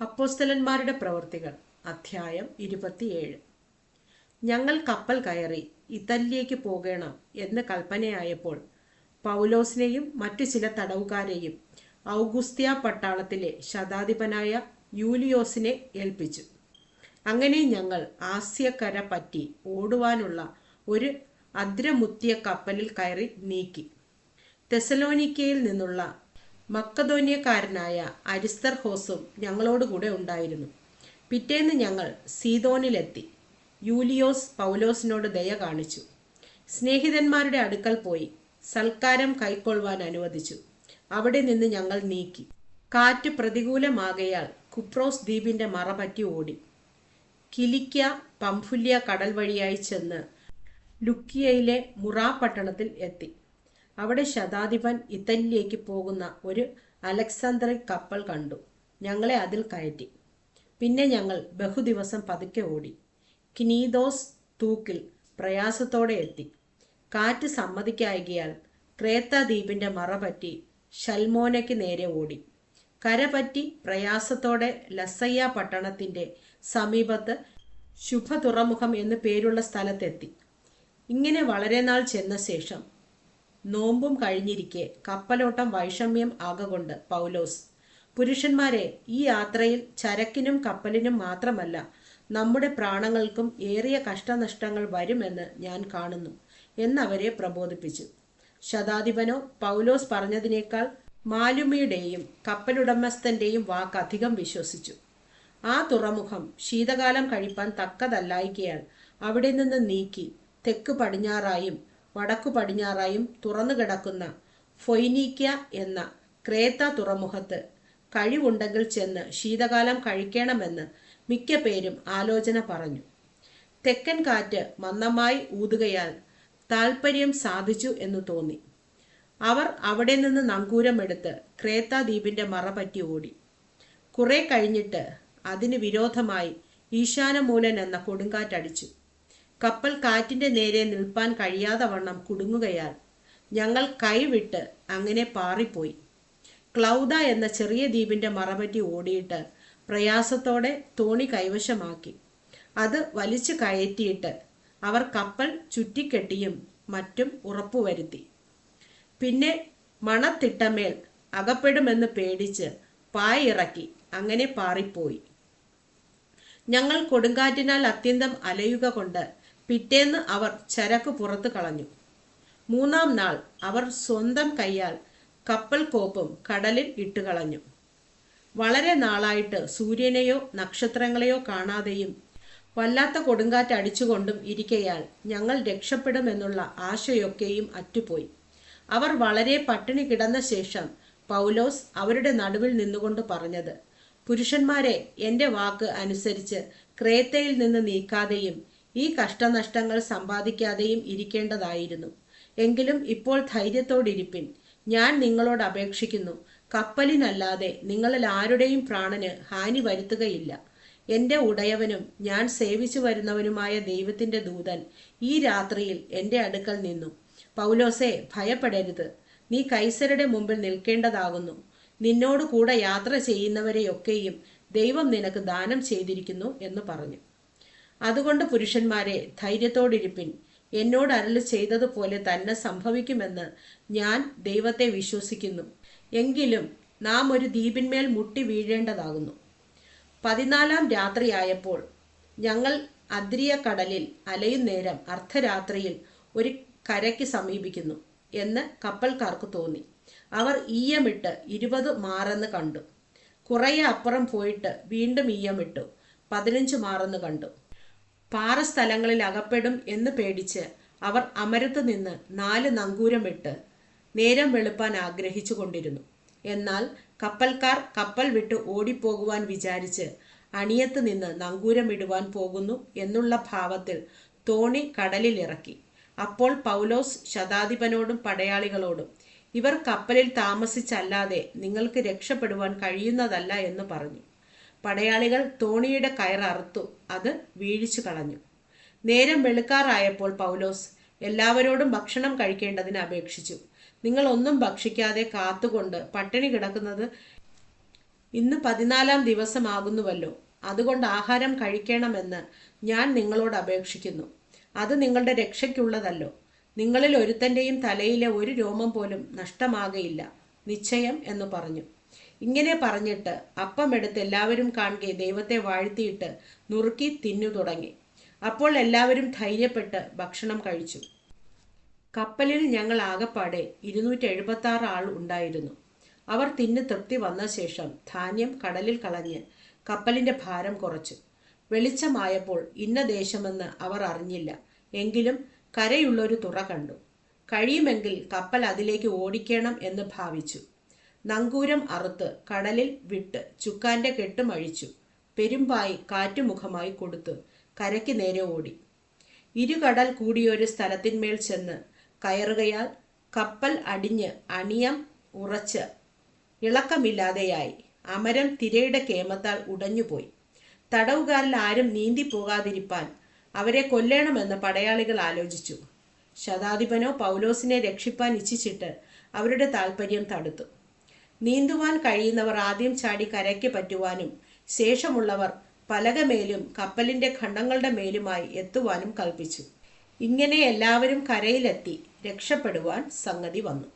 അപ്പോസ്തലന്മാരുടെ പ്രവർത്തികൾ. അധ്യായം ഇരുപത്തിയേഴ്. ഞങ്ങൾ കപ്പൽ കയറി ഇറ്റലിയിലേക്ക് പോകണം എന്ന് കൽപ്പനയായപ്പോൾ പൗലോസിനെയും മറ്റു ചില തടവുകാരെയും ഔഗുസ്ത്യ പട്ടാളത്തിലെ ശതാധിപനായ യൂലിയോസിനെ ഏൽപ്പിച്ചു. അങ്ങനെ ഞങ്ങൾ ആസ്യക്കര പറ്റി ഓടുവാനുള്ള ഒരു അദ്രമുത്തിയ കപ്പലിൽ കയറി നീക്കി. തെസലോനിക്കയിൽ നിന്നുള്ള മക്കതോന്യക്കാരനായ അരിസ്തർ ഹോസും ഞങ്ങളോടുകൂടെ ഉണ്ടായിരുന്നു. പിറ്റേന്ന് ഞങ്ങൾ സീതോനിലെത്തി യൂലിയോസ് പൗലോസിനോട് ദയ കാണിച്ചു. സ്നേഹിതന്മാരുടെ അടുക്കൽ പോയി സൽക്കാരം കൈക്കൊള്ളുവാൻ അനുവദിച്ചു. അവിടെ നിന്ന് ഞങ്ങൾ നീക്കി. കാറ്റ് പ്രതികൂലമാകയാൽ കുപ്രോസ് ദ്വീപിന്റെ മറപറ്റി ഓടി. കിലിക്ക പംഫുല്യ കടൽ വഴിയായി ചെന്ന് ലുക്കിയയിലെ മുറാ പട്ടണത്തിൽ എത്തി. അവിടെ ശതാധിപൻ ഇറ്റലിയിലേക്ക് പോകുന്ന ഒരു അലക്സാണ്ടർ കപ്പൽ കണ്ടു. ഞങ്ങളെ അതിൽ കയറ്റി. പിന്നെ ഞങ്ങൾ ബഹുദിവസം പതുക്കെ ഓടി. കിനീദോസ് തൂക്കിൽ പ്രയാസത്തോടെ എത്തി. കാറ്റ് സമ്മതിക്കായകിയാൽ ക്രേത്ത ദ്വീപിന്റെ മറപറ്റി ഷൽമോനയ്ക്ക് നേരെ ഓടി. കരപറ്റി പ്രയാസത്തോടെ ലസയ്യ പട്ടണത്തിന്റെ സമീപത്ത് ശുഭ തുറമുഖം എന്നു പേരുള്ള സ്ഥലത്തെത്തി. ഇങ്ങനെ വളരെ നാൾ ചെന്ന ശേഷം നോമ്പും കഴിഞ്ഞിരിക്കെ കപ്പലോട്ടം വൈഷമ്യം ആകൊണ്ട് പൗലോസ് പുരുഷന്മാരെ ഈ യാത്രയിൽ ചരക്കിനും കപ്പലിനും മാത്രമല്ല നമ്മുടെ പ്രാണങ്ങൾക്കും ഏറിയ കഷ്ടനഷ്ടങ്ങൾ വരുമെന്ന് ഞാൻ കാണുന്നു എന്നവരെ പ്രബോധിപ്പിച്ചു. ശതാധിപനോ പൗലോസ് പറഞ്ഞതിനേക്കാൾ മാലുമിയുടെയും കപ്പലുടമസ്ഥന്റെയും വാക്ക് അധികം വിശ്വസിച്ചു. ആ തുറമുഖം ശീതകാലം കഴിപ്പാൻ തക്കതല്ലായിക്കയാൽ അവിടെ നിന്ന് നീക്കി തെക്ക് പടിഞ്ഞാറായും വടക്കു പടിഞ്ഞാറായും തുറന്നു കിടക്കുന്ന ഫൊയ്നീക്യ എന്ന ക്രേത്ത തുറമുഖത്ത് കഴിവുണ്ടെങ്കിൽ ചെന്ന് ശീതകാലം കഴിക്കണമെന്ന് മിക്ക പേരും ആലോചന പറഞ്ഞു. തെക്കൻ കാറ്റ് മന്ദമായി ഊതുകയാൽ താൽപ്പര്യം സാധിച്ചു എന്ന് തോന്നി. അവർ അവിടെ നിന്ന് നങ്കൂരമെടുത്ത് ക്രേത്ത ദ്വീപിന്റെ മറപറ്റി ഓടി. കുറെ കഴിഞ്ഞിട്ട് അതിന് വിരോധമായി ഈശാനമൂലൻ എന്ന കൊടുങ്കാറ്റടിച്ചു. കപ്പൽ കാറ്റിന്റെ നേരെ നിൽപ്പാൻ കഴിയാതെ വണ്ണം കുടുങ്ങുകയാൽ ഞങ്ങൾ കൈവിട്ട് അങ്ങനെ പാറിപ്പോയി. ക്ലൗദ എന്ന ചെറിയ ദ്വീപിന്റെ മറപറ്റി ഓടിയിട്ട് പ്രയാസത്തോടെ തോണി കൈവശമാക്കി. അത് വലിച്ചു കയറ്റിയിട്ട് അവർ കപ്പൽ ചുറ്റിക്കെട്ടിയും മറ്റും ഉറപ്പുവരുത്തി. പിന്നെ മണത്തിട്ടമേൽ അകപ്പെടുമെന്ന് പേടിച്ച് പായിറക്കി അങ്ങനെ പാറിപ്പോയി. ഞങ്ങൾ കൊടുങ്കാറ്റിനാൽ അത്യന്തം അലയുക കൊണ്ട് പിറ്റേന്ന് അവർ ചരക്ക് പുറത്തു കളഞ്ഞു. മൂന്നാം നാൾ അവർ സ്വന്തം കയ്യാൽ കപ്പൽ കോപ്പും കടലിൽ ഇട്ടുകളഞ്ഞു വളരെ നാളായിട്ട് സൂര്യനെയോ നക്ഷത്രങ്ങളെയോ കാണാതെയും വല്ലാത്ത കൊടുങ്കാറ്റ് അടിച്ചുകൊണ്ടും ഇരിക്കയാൽ ഞങ്ങൾ രക്ഷപ്പെടുമെന്നുള്ള ആശയൊക്കെയും അറ്റുപോയി. അവർ വളരെ പട്ടിണി കിടന്ന ശേഷം പൗലോസ് അവരുടെ നടുവിൽ നിന്നുകൊണ്ട് പറഞ്ഞത് പുരുഷന്മാരെ എന്റെ വാക്ക് അനുസരിച്ച് ക്രേത്തയിൽ നിന്ന് നീക്കാതെയും ഈ കഷ്ടനഷ്ടങ്ങൾ സമ്പാദിക്കാതെയും ഇരിക്കേണ്ടതായിരുന്നു. എങ്കിലും ഇപ്പോൾ ധൈര്യത്തോടിരിപ്പിൻ. ഞാൻ നിങ്ങളോട് അപേക്ഷിക്കുന്നു. കപ്പലിനല്ലാതെ നിങ്ങളിൽ ആരുടെയും പ്രാണന് ഹാനി വരുത്തുകയില്ല. എന്റെ ഉടയവനും ഞാൻ സേവിച്ചു വരുന്നവനുമായ ദൈവത്തിന്റെ ദൂതൻ ഈ രാത്രിയിൽ എന്റെ അടുക്കൽ നിന്നു. പൗലോസെ ഭയപ്പെടരുത്. നീ കൈസരുടെ മുമ്പിൽ നിൽക്കേണ്ടതാകുന്നു. നിന്നോട് കൂടെ യാത്ര ചെയ്യുന്നവരെയൊക്കെയും ദൈവം നിനക്ക് ദാനം ചെയ്തിരിക്കുന്നു എന്ന് പറഞ്ഞു. അതുകൊണ്ട് പുരുഷന്മാരെ ധൈര്യത്തോടിരിപ്പിൻ. എന്നോട് അരളി ചെയ്തതുപോലെ തന്നെ സംഭവിക്കുമെന്ന് ഞാൻ ദൈവത്തെ വിശ്വസിക്കുന്നു. എങ്കിലും നാം ഒരു ദ്വീപിന്മേൽ മുട്ടി വീഴേണ്ടതാകുന്നു. പതിനാലാം രാത്രിയായപ്പോൾ ഞങ്ങൾ അദ്രിയ കടലിൽ അലയുന്നേരം അർദ്ധരാത്രിയിൽ ഒരു കരയ്ക്ക് സമീപിക്കുന്നു എന്ന് കപ്പൽക്കാർക്ക് തോന്നി. അവർ ഈയമിട്ട് ഇരുപത് മാറെന്ന് കണ്ടു. കുറേ അപ്പുറം പോയിട്ട് വീണ്ടും ഈയമിട്ടു. പതിനഞ്ച് മാറെന്ന് കണ്ടു. പാറസ്ഥലങ്ങളിൽ അകപ്പെടും എന്ന് പേടിച്ച് അവർ അമരത്ത് നിന്ന് നാല് നങ്കൂരമിട്ട് നേരം വെളുപ്പാൻ ആഗ്രഹിച്ചു കൊണ്ടിരുന്നു. എന്നാൽ കപ്പൽക്കാർ കപ്പൽ വിട്ട് ഓടിപ്പോകുവാൻ വിചാരിച്ച് അണിയത്ത് നിന്ന് നങ്കൂരം ഇടുവാൻ പോകുന്നു എന്നുള്ള ഭാവത്തിൽ തോണി കടലിൽ ഇറക്കി അപ്പോൾ പൗലോസ് ശതാധിപനോടും പടയാളികളോടും ഇവർ കപ്പലിൽ താമസിച്ചല്ലാതെ നിങ്ങൾക്ക് രക്ഷപ്പെടുവാൻ കഴിയുന്നതല്ല എന്ന് പറഞ്ഞു. പടയാളികൾ തോണിയുടെ കയററുത്തു അത് വീഴിച്ചു കളഞ്ഞു. നേരം വെളുക്കാറായപ്പോൾ പൗലോസ് എല്ലാവരോടും ഭക്ഷണം കഴിക്കേണ്ടതിന് അപേക്ഷിച്ചു. നിങ്ങൾ ഒന്നും ഭക്ഷിക്കാതെ കാത്തുകൊണ്ട് പട്ടിണി കിടക്കുന്നത് ഇന്ന് പതിനാലാം ദിവസമാകുന്നുവല്ലോ. അതുകൊണ്ട് ആഹാരം കഴിക്കണമെന്ന് ഞാൻ നിങ്ങളോട് അപേക്ഷിക്കുന്നു. അത് നിങ്ങളുടെ രക്ഷയ്ക്കുള്ളതല്ലോ. നിങ്ങളിൽ ഒരുത്തന്റെയും തലയിലെ ഒരു രോമം പോലും നഷ്ടമാകയില്ല. നിശ്ചയം എന്ന് പറഞ്ഞു. ഇങ്ങനെ പറഞ്ഞിട്ട് അപ്പമെടുത്ത് എല്ലാവരും കാണുക ദൈവത്തെ വാഴ്ത്തിയിട്ട് നുറുക്കി തിന്നു തുടങ്ങി. അപ്പോൾ എല്ലാവരും ധൈര്യപ്പെട്ട് ഭക്ഷണം കഴിച്ചു. കപ്പലിൽ ഞങ്ങൾ ആകപ്പാടെ ഇരുന്നൂറ്റി എഴുപത്തി ആറ് ആൾ ഉണ്ടായിരുന്നു. അവർ തിന്ന് തൃപ്തി വന്ന ശേഷം ധാന്യം കടലിൽ കളഞ്ഞ് കപ്പലിന്റെ ഭാരം കുറച്ചു. വെളിച്ചമായപ്പോൾ ഇന്ന ദേശമെന്ന് അവർ അറിഞ്ഞില്ല. എങ്കിലും കരയുള്ളൊരു തുറ കണ്ടു. കഴിയുമെങ്കിൽ കപ്പൽ അതിലേക്ക് ഓടിക്കണം എന്ന് ഭാവിച്ചു. നങ്കൂരം അറുത്ത് കടലിൽ വിട്ട് ചുക്കാന്റെ കെട്ടും അഴിച്ചു. പെരുമ്പായി കാറ്റുമുഖമായി കൊടുത്ത് കരയ്ക്ക് നേരെ ഓടി. ഇരുകടൽ കൂടിയൊരു സ്ഥലത്തിന്മേൽ ചെന്ന് കയറുകയാൽ കപ്പൽ അടിഞ്ഞ് അണിയം ഉറച്ച് ഇളക്കമില്ലാതെയായി. അമരം തിരയുടെ കേമത്താൽ ഉടഞ്ഞുപോയി. തടവുകാരിൽ ആരും നീന്തി പോകാതിരിപ്പാൻ അവരെ കൊല്ലണമെന്ന് പടയാളികൾ ആലോചിച്ചു. ശതാധിപനോ പൗലോസിനെ രക്ഷിപ്പാൻ ഇച്ഛിച്ചിട്ട് അവരുടെ താൽപ്പര്യം തടുത്തു. നീന്തുവാൻ കഴിയുന്നവർ ആദ്യം ചാടി കരയ്ക്ക് പറ്റുവാനും ശേഷമുള്ളവർ പലകമേലും കപ്പലിന്റെ ഖണ്ഡങ്ങളുടെ മേലുമായി എത്തുവാനും കൽപ്പിച്ചു. ഇങ്ങനെ എല്ലാവരും കരയിലെത്തി രക്ഷപ്പെടുവാൻ സംഗതി വന്നു.